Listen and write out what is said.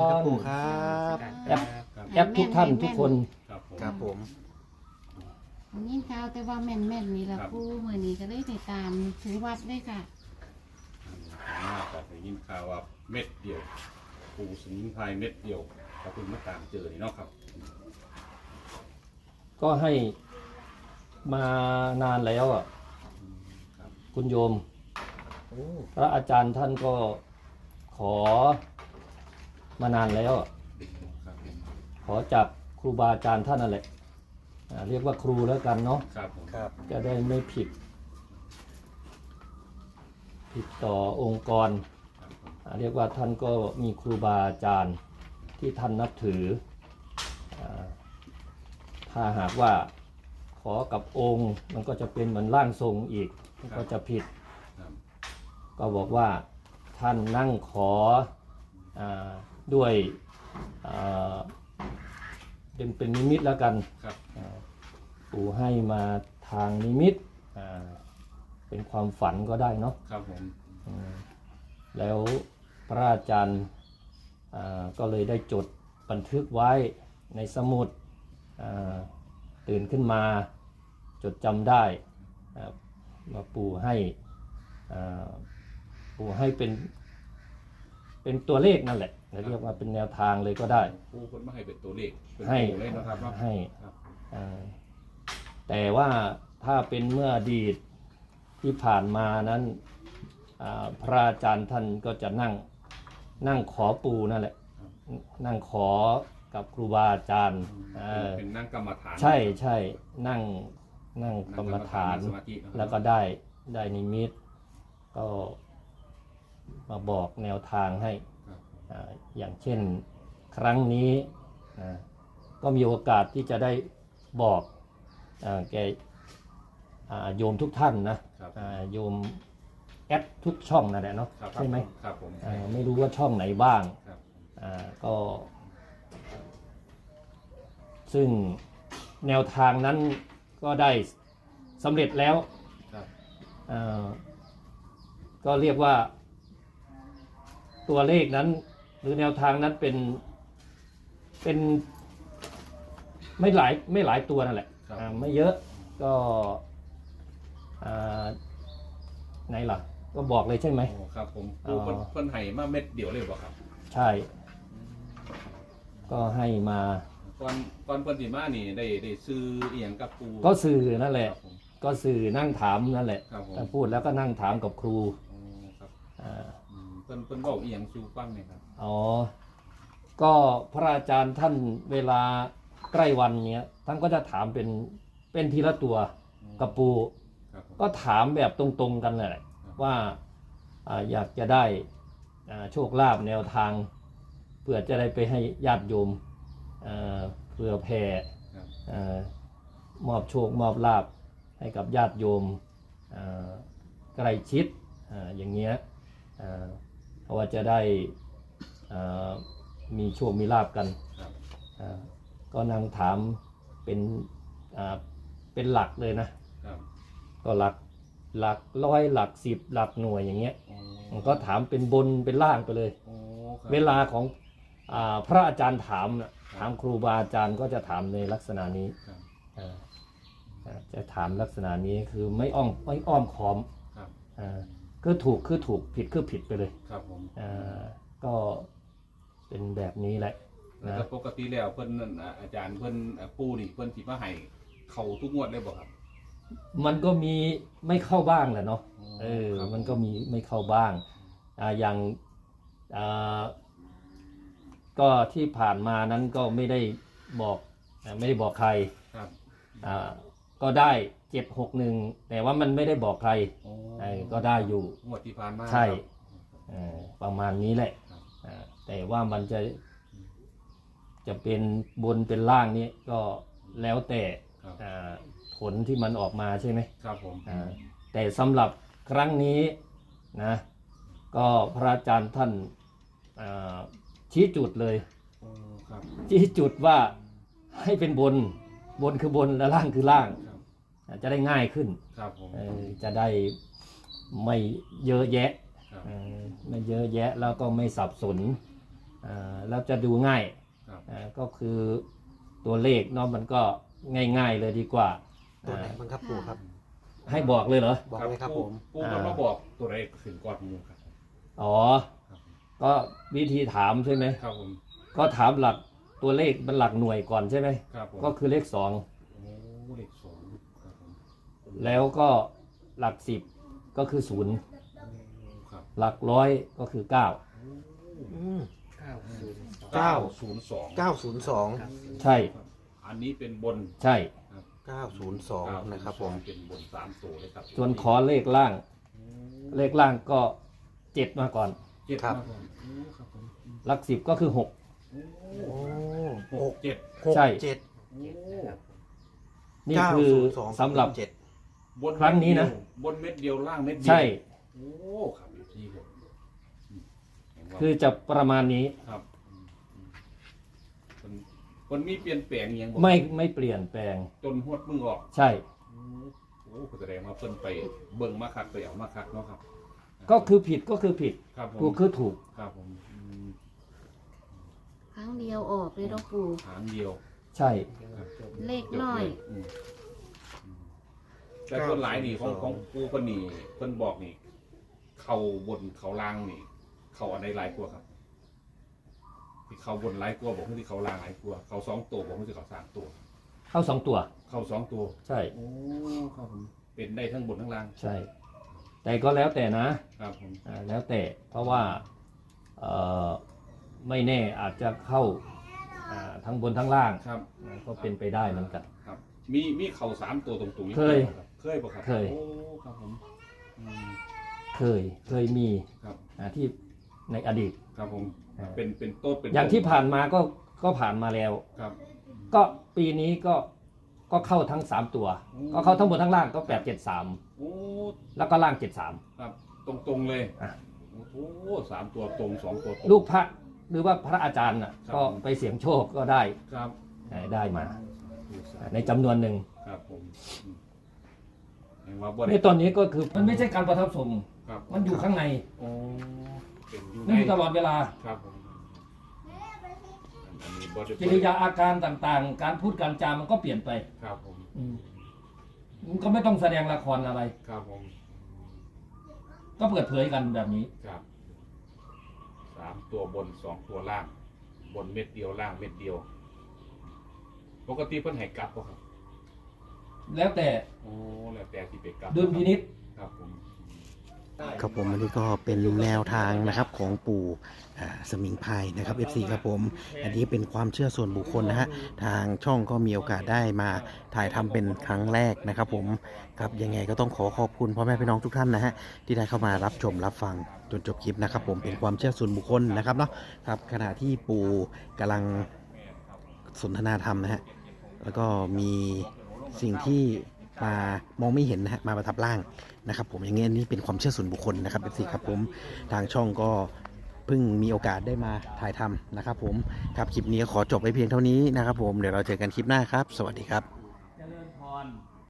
ครับปู่ครับแอปแอปทุกท่านทุกคน ครับผมครับผม ผมยินข่าวแต่ว่าแม่นแม่นๆนี่ละครับผู้มือนี้ก็เลยติดตามถือวัดได้ค่ะน่าจะได้ยินข่าวว่าเม็ดเดียวปูสมิงพรายเม็ดเดียวเขาเพิ่งมาตามเจอนี่เนาะครับ ก็ให้มานานแล้วอะครับ คุณโยม โอ้พระอาจารย์ท่านก็ขอ มานานแล้วอะครับผมขอจากครูบาอาจารย์ท่านนั่นแหละอ่าเรียกว่าครูแล้วกันเนาะ ครับผมครับ จะได้ไม่ผิด ผิดต่อองค์กรครับผมอ่าเรียกว่าท่านก็มีครูบาอาจารย์ที่ท่านนับถืออาถ้าหากว่าขอกับองค์ มันก็จะเป็นเหมือนร่างทรงอีกมันก็จะผิด ครับก็บอกว่าท่านนั่งขออา ด้วยอ่าเป็นเป็นนิมิตแล้วกันครับอ่าปู่ให้มาทางนิมิตอ่าเป็นความฝันก็ได้เนาะครับผมอืมแล้วพระอาจารย์อ่าก็เลยได้จดบันทึกไว้ในสมุดอ่าตื่นขึ้นมาจดจำได้อ่าว่าปู่ให้อ่าปู่ให้เป็น เป็นตัวเลขนั่นแหละเรียกว่าเป็นแนวทางเลยก็ได้ปูคนมาให้เป็นตัวเลขเป็นให้ตัวเลยเนาะครับเนาะให้ครับอ่าแต่ว่าถ้าเป็นเมื่ออดีตที่ผ่านมานั้นอ่าพระอาจารย์ท่านก็จะนั่งนั่งขอปูนั่นแหละ นั่งขอกับครูบาอาจารย์เออเป็นนั่งกรรมฐานใช่ใช่นั่งนั่งกนั่รงรกมรรมฐานนั่งสมาธิเนาะแล้วก็ได้ได้นิมิต ก็ มาบอกแนวทางให้ครับอ่าอย่างเช่นครั้งนี้นะก็มีโอกาสที่จะได้บอกอาแกอ่าโยมทุกท่านนะครับอ่าโยมแอดทุกช่องนั่นแหละเนาะครับใช่ไหมครับผมอ่าไม่รู้ว่าช่องไหนบ้างครับอ่าก็ซึ่งแนวทางนั้นก็ได้สำเร็จแล้วครับอ่าก็เรียกว่า ตัวเลขนั้น หรือแนวทางนั้นเป็นเป็น ไม่หลายไม่หลายตัวนั่นแหละครับ อ่าไม่เยอะก็อ่าไหนล่ะ ก็บอกเลยใช่ไหม โอ้ครับผมอ๋ปูอคนคนให้มาเม็ดเดียวเลยบ่ครับใช่ ก็ให้มา ก่อนก่อนเพิ่นสิมานี่ได้ได้ซื้ออีหยังกับปูก็สื่อนั่นแหละ ครับผมก็สื่อนั่งถามนั่นแหละครับผมถ้าพูดแล้วก็นั่งถามกับครูโอ้ครับ อ่าอืม เพิ่นเพิ่นบอกอีหยังสู่ฟังเนี่ยครับอ๋อ ก็พระอาจารย์ท่านเวลาใกล้วันเนี้ยท่านก็จะถามเป็นเป็นทีละตัวกับปู ครับผม ก็ถามแบบตรงๆกันแหละว่าอ่าอยากจะได้อ่าโชคลาภแนวทางเพื่อจะได้ไปให้ญาติโยมอ่าเพื่อแผ่ครับอามอบโชคมอบลาภให้กับญาติโยมอ่าใกล้ชิดอาอย่างเงี้ยอ่า เพราะว่าจะได้อ่ามีโชคมีลาบกันครับอ่าก็นางถามเป็นอ่าเป็นหลักเลยนะครับก็หลักหลักร้อยหลักสิบหลักหน่วยอย่างเงี้ยโอ้มันก็ถามเป็นบนเป็นล่างไปเลยโอ้ครับเวลาของอาพระอาจารย์ถามน่ะถามครูบาอาจารย์ก็จะถามในลักษณะนี้ครับอ่าอ่าจะถามลักษณะนี้คือไม่อ้อมไม่อ้อมค้อม ครับอ่าคือถูกคือถูกผิดคือผิดไปเลยครับผมอ่าก็เป็นแบบนี้แหละแล้วนะก็ปกติแล้วเพิ่นนั่นอะอาจารย์เพิ่นอะปูนี่เพิ่นสิมาให้เข้าทุกงวดเลยบ่ครับมันก็มีไม่เข้าบ้างแหละเนาะอ๋อเออครับมันก็มีไม่เข้าบ้างอ่าอย่างอ่าก็ที่ผ่านมานั้นก็ไม่ได้บอกอ่าไม่ได้บอกใครครับ อ่า ก็ได้เจ็ดหกหนึ่งแต่ว่ามันไม่ได้บอกใครโอ้เออก็ได้อยู่ งวดที่ผ่านมาใช่ครับ เอ่อประมาณนี้แหละครับ อ่าแต่ว่ามันจะ จะเป็นบนเป็นล่างนี้ก็แล้วแต่ครับอ่าผลที่มันออกมาใช่ไหมครับผมอ่าแต่สำหรับครั้งนี้นะ ก็พระอาจารย์ท่านอ่าชี้จุดเลย โอ้ครับชี้จุดว่าให้เป็นบนบนคือบนและล่างคือล่างครับอ่า จะได้ง่ายขึ้นครับผม เออจะได้ไม่เยอะแยะครับ เออไม่เยอะแยะแล้วก็ไม่สับสนอ่าแล้วจะดูง่ายครับอ่าก็คือตัวเลขเนาะมันก็ง่าย ๆ เลยดีกว่าตัวไหนอ่าบ้างครับปู่ครับ ให้บอกเลยเหรอ บอกเลยครับผม ปูมันมาบอกตัวเลขขึ้นก่อนหมูครับ อ๋อ ครับก็วิธีถามใช่ไหม ครับผมก็ถามหลักตัวเลขมันหลักหน่วยก่อนใช่ไหม ครับผมก็คือเลขสอง โอ้เลขสองครับผม แล้วก็หลักสิบก็คือศูนย์ครับหลักร้อยก็คือเก้าอืม เก้าเก้าศูนย์สองเก้า ศูนย์สองใช่อันนี้เป็นบนใช่เก้าศูนย์สองนะครับผม เป็นบนสามตัวเลยครับส่วนขอเลขล่าง เลขล่างก็เจ็ดมาก่อน เจ็ดครับมาก่อนโอ้ครับผมหลักสิบก็คือหก โอ้หกเจ็ดหกใช่ เจ็ดโอ้นี่เก้าคือศูนย์สองสำหรับเจ็ด บนครั้งนี้นะเม็ดเดียวบนเม็ดเดียวล่างเม็ดเดียวใช่ โอ้ครับอยู่ที่ผมอืมเห็นว่าคือจะประมาณนี้ครับอืมอืมมันมันมีเปลี่ยนแปลงอหย่างบ่ไม่ไม่เปลี่ยนแปลง จนหวดมือออก ใช่ โอ้โหแสดงว่าเพิ่นไปเบิ่งมาคักไปเอามาคักเนาะครับก็คือผิดก็คือผิดครับผมถูกคือถูก ครับผมอืมครั้งเดียวออกเลยเนาะปู่หางเดียวใช่ครับเลขน้อยอืมอืม แต่คนหลายนี่ของของปูเพิ่นนี่เพิ่นบอกนี่ เขาบนเขาล่างนี่ เขาอันใดหลายกว่าครับที่เขาบนหลายกว่าบอกว่าที่เขาล่างหลายกว่าเขาสองตัวบอกว่าที่เขาสามตัว เข้าสองตัว เขาสองตัว ใช่ โอ้ครับผมเป็นได้ทั้งบนทั้งล่างใช่ แต่ก็แล้วแต่นะครับผมอ่าแล้วแต่เพราะว่าเอ่อไม่แน่อาจจะเข้าอ่าทั้งบนทั้งล่างครับอ่าก็เป็นไปได้เหมือนกัน ครับ มีมีเข่าสามตัวตรงๆนี่เคยครับเคยปะครับเคย โอ้ครับผมอืมเคยเคยมีครับอ่าที่ในอดีต ครับผมอ่า เป็นเป็นโต๊ะเป็นอย่างที่ผ่านมาก็ก็ผ่านมาแล้ว ครับ ก็ปีนี้ก็ก็เข้าทั้ง3ตัว อืม ก็เข้าทั้งบนทั้งล่างก็8 7 3โอ้แล้วก็ล่าง7 3ครับตรงตรงๆเลยอะ โอ้โหสามตัวตรงสองตัวตรง ลูกพระหรือว่าพระอาจารย์น่ะครับ ก็ไปเสี่ยงโชคก็ได้ครับอ่าได้มา อ่าในจำนวนหนึ่งครับผมอืมเห็นว่าบ่ได้ในตอนนี้ก็คือมันไม่ใช่การประทับทรงครับมันอยู่ข้างในโอ้เป็นอยู่มันอยู่ตลอดเวลา ครับผมอันนี้บ่ได้กิริยาอาการต่างๆ การพูดการจามันก็เปลี่ยนไปครับผมอืมมันก็ไม่ต้องแสดงละครอะไร ครับผมก็เปิดเผยกันแบบนี้ ครับสามตัวบนสองตัวล่าง บนเม็ดเดียวล่างเม็ดเดียว ปกติเพิ่นให้กลับบ่ครับแล้วแต่โอ้แล้วแต่ที่ไปกลับดุลพินิษ ครับผม ครับผมอันนี้ก็เป็นแนวทางนะครับของปู่อ่าสมิงพรายนะครับ FC ครับผม อันนี้เป็นความเชื่อส่วนบุคคลนะฮะทางช่องก็มีโอกาสได้มาถ่ายทำเป็นครั้งแรกนะครับผมครับยังไงก็ต้องขอขอบคุณพ่อแม่พี่น้องทุกท่านนะฮะที่ได้เข้ามารับชมรับฟังจนจบคลิปนะครับ ผมเป็นความเชื่อส่วนบุคคลนะครับเนาะครับขณะที่ปู่กำลังสนทนาธรรมนะฮะ แล้วก็มีสิ่งที่มามองไม่เห็นนะฮะมาประทับร่างนะครับ ผมอย่างเงี้ยนี่เป็นความเชื่อส่วนบุคคลนะครับเป็นสิครับผมทางช่องก็เพิ่งมีโอกาสได้มาถ่ายทำนะครับ ผมครับคลิปนี้ขอจบไปเพียงเท่านี้นะครับ ผมเดี๋ยวเราเจอกันคลิปหน้าครับ สวัสดีครับ